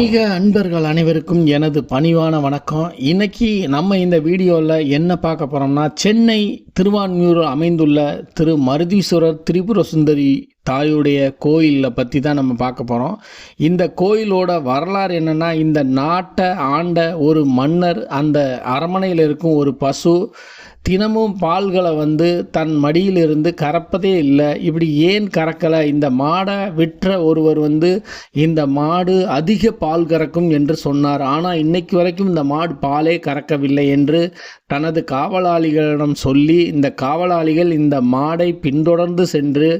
ஆன்மீக அன்பர்கள் அனைவருக்கும் எனது பணிவான வணக்கம். இன்னைக்கு நம்ம இந்த வீடியோவில் என்ன பார்க்க போகிறோம்னா சென்னை திருவான்மியூர் அமைந்துள்ள திரு மருதீஸ்வரர் திரிபுர சுந்தரி தாயுடைய கோயிலை பற்றி தான் நம்ம பார்க்க போகிறோம் இந்த கோயிலோட வரலாறு என்னென்னா இந்த நாட்டை ஆண்ட ஒரு மன்னர் அந்த அரமனையில் இருக்கும் ஒரு பசு தினமும் பால்களை வந்து தன் மடியிலிருந்து கறப்பதே இல்லை. இப்படி ஏன் கறக்கலை? இந்த மாடை விற்ற ஒருவர் வந்து இந்த மாடு அதிக பால் கறக்கும் என்று சொன்னார். ஆனால் இன்னைக்கு வரைக்கும் இந்த மாடு பாலே கறக்கவில்லை என்று தனது காவலாளிகளிடம் சொல்லி இந்த காவலாளிகள் இந்த மாடை பின்தொடர்ந்து சென்று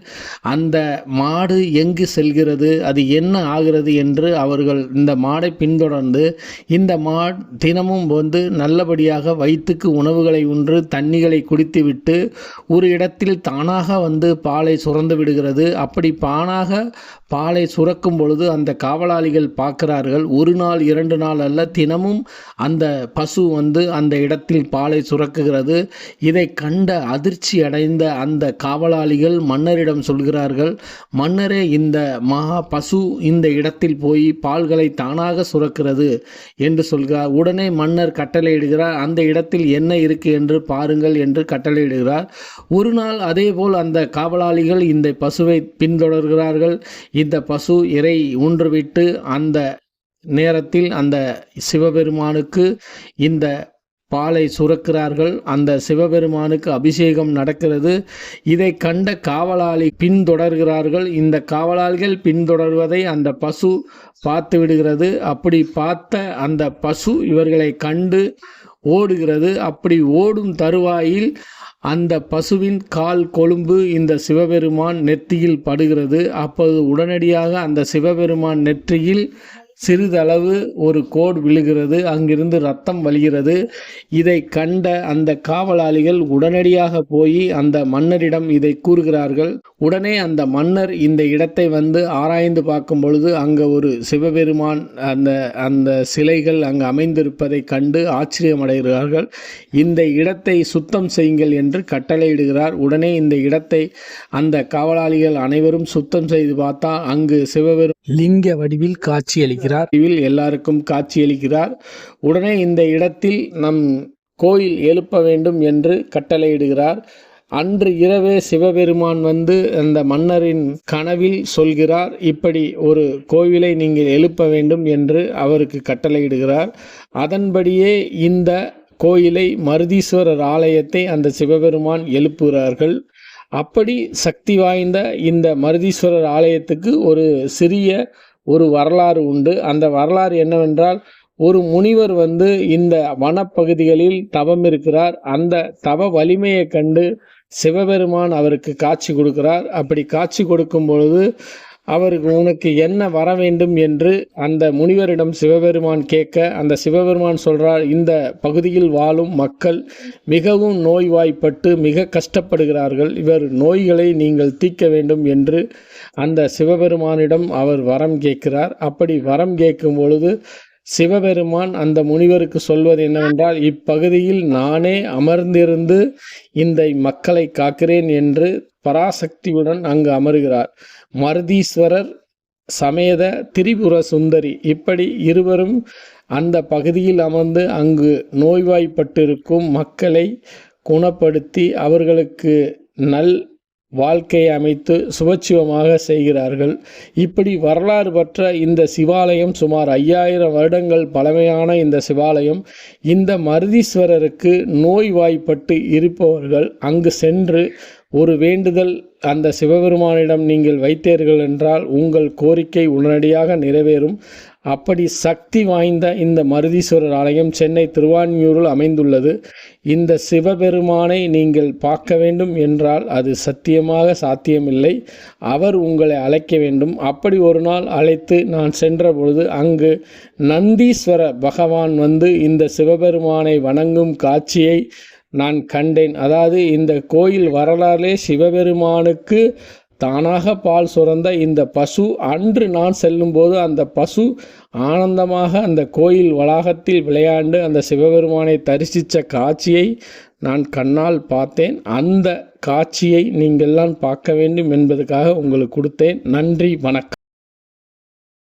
அந்த மாடு எங்கு செல்கிறது அது என்ன ஆகிறது என்று அவர்கள் இந்த மாடை பின்தொடர்ந்து இந்த மா தினமும் வந்து நல்லபடியாக வயிற்றுக்கு உணவுகளை உண்டு தண்ணிகளை குடித்துவிட்டு ஒரு இடத்தில் தானாக வந்து பாலை சுரந்து விடுகிறது. அப்படி பானாக பாலை சுரக்கும் பொழுது அந்த காவலாளிகள் பார்க்கிறார்கள். ஒரு நாள் இரண்டு நாள் அல்ல தினமும் அந்த பசு வந்து அந்த இடத்தில் பாலை சுரக்குகிறது. இதை கண்ட அதிர்ச்சி அடைந்த அந்த காவலாளிகள் மன்னரிடம் சொல்கிறார்கள் மன்னரே இந்த மகா பசு இந்த இடத்தில் போய் பால்களை தானாக சுரக்கிறது என்று சொல்கிறார். உடனே மன்னர் கட்டளையிடுகிறார் அந்த இடத்தில் என்ன இருக்கு? என்று பா பாருங்கள் என்று கட்டளையிடுகிறார். ஒரு நாள் அதேபோல் அந்த காவலாளிகள் இந்த பசுவை பின்தொடர்கிறார்கள். இந்த பசு இறை ஊன்றுவிட்டு அந்த நேரத்தில் அந்த சிவபெருமானுக்கு இந்த பாலை சுரக்கிறார்கள். அந்த சிவபெருமானுக்கு அபிஷேகம் நடக்கிறது. இதை கண்ட காவலாளி பின்தொடர்கிறார்கள். இந்த காவலாளிகள் பின்தொடர்வதை அந்த பசு பார்த்து விடுகிறது அப்படி பார்த்த அந்த பசு இவர்களை கண்டு ஓடுகிறது. அப்படி ஓடும் தருவாயில் அந்த பசுவின் கால் கொழும்பு இந்த சிவபெருமான் நெற்றியில் படுகிறது. அப்போது உடனடியாக அந்த சிவபெருமான் நெற்றியில் சிறிதளவு ஒரு கோடு விழுகிறது அங்கிருந்து ரத்தம் வழிகிறது. இதை கண்ட அந்த காவலாளிகள் உடனடியாக போய் அந்த மன்னரிடம் இதை கூறுகிறார்கள். உடனே அந்த மன்னர் இந்த இடத்தை வந்து ஆராய்ந்து பார்க்கும் பொழுது அங்கே ஒரு சிவபெருமான் அந்த அந்த சிலைகள் அங்கு அமைந்திருப்பதை கண்டு ஆச்சரியமடைகிறார்கள். இந்த இடத்தை சுத்தம் செய்யுங்கள் என்று கட்டளையிடுகிறார். உடனே இந்த இடத்தை அந்த காவலாளிகள் அனைவரும் சுத்தம் செய்து பார்த்தா அங்கு சிவபெரும் லிங்க வடிவில் காட்சியளிக்கிறார். இதில் எல்லாருக்கும் காட்சியளிக்கிறார். உடனே இந்த இடத்தில் நம் கோயில் எழுப்ப வேண்டும் என்று கட்டளையிடுகிறார். அன்று இரவே சிவபெருமான் வந்து அந்த மன்னரின் கனவில் சொல்கிறார் இப்படி ஒரு கோவிலை நீங்கள் எழுப்ப வேண்டும் என்று அவருக்கு கட்டளையிடுகிறார். அதன்படியே இந்த கோயிலை மருதீஸ்வரர் ஆலயத்தை அந்த சிவபெருமான் எழுப்புகிறார்கள். அப்படி சக்தி வாய்ந்த இந்த மருதீஸ்வரர் ஆலயத்துக்கு ஒரு சிறிய ஒரு வரலாறு உண்டு. அந்த வரலாறு என்னவென்றால் ஒரு முனிவர் வந்து இந்த வனப்பகுதிகளில் தவம் இருக்கிறார். அந்த தவ வலிமையை கண்டு சிவபெருமான் அவருக்கு காட்சி கொடுக்கிறார். அப்படி காட்சி கொடுக்கும் பொழுது அவருக்கு உனக்கு என்ன வர வேண்டும் என்று அந்த முனிவரிடம் சிவபெருமான் கேட்க அந்த சிவபெருமான் சொல்றார் இந்த பகுதியில் வாழும் மக்கள் மிகவும் நோய்வாய்ப்பட்டு மிக கஷ்டப்படுகிறார்கள். இவர் நோய்களை நீங்கள் தீர்க்க வேண்டும் என்று அந்த சிவபெருமானிடம் அவர் வரம் கேட்கிறார். அப்படி வரம் கேட்கும் பொழுது சிவபெருமான் அந்த முனிவருக்கு சொல்வது என்னவென்றால் இப்பகுதியில் நானே அமர்ந்திருந்து இந்த மக்களை காக்கிறேன் என்று பராசக்தியுடன் அங்கு அமர்கிறார். மருதீஸ்வரர் சமேத திரிபுர சுந்தரி இப்படி இருவரும் அந்த பகுதியில் அமர்ந்து அங்கு நோய்வாய்ப்பட்டிருக்கும் மக்களை குணப்படுத்தி அவர்களுக்கு நல் வாழ்க்கையை அமைத்து சுபச்சிவமாக செய்கிறார்கள். இப்படி வரலாறு பெற்ற இந்த சிவாலயம் சுமார் ஐயாயிரம் வருடங்கள் பழமையான இந்த சிவாலயம். இந்த மருதீஸ்வரருக்கு நோய்வாய்ப்பட்டு இருப்பவர்கள் அங்கு சென்று ஒரு வேண்டுதல் அந்த சிவபெருமானிடம் நீங்கள் வைத்தீர்கள் என்றால் உங்கள் கோரிக்கை உடனடியாக நிறைவேறும். அப்படி சக்தி வாய்ந்த இந்த மருதீஸ்வரர் ஆலயம் சென்னை திருவான்மியூரில் அமைந்துள்ளது. இந்த சிவபெருமானை நீங்கள் பார்க்க வேண்டும் என்றால் அது சத்தியமாக சாத்தியமில்லை. அவர் உங்களை அழைக்க வேண்டும். அப்படி ஒரு நாள் அழைத்து நான் சென்ற பொழுது அங்கு நந்தீஸ்வர பகவான் வந்து இந்த சிவபெருமானை வணங்கும் காட்சியை நான் கண்டேன். அதாவது இந்த கோயில் வரலாறே சிவபெருமானுக்கு தானாக பால் சுரந்த இந்த பசு அன்று நான் செல்லும்போது அந்த பசு ஆனந்தமாக அந்த கோயில் வளாகத்தில் விளையாண்டு அந்த சிவபெருமானை தரிசித்த காட்சியை நான் கண்ணால் பார்த்தேன். அந்த காட்சியை நீங்கள்லாம் பார்க்க வேண்டும் என்பதற்காக உங்களுக்கு கொடுத்தேன். நன்றி வணக்கம்.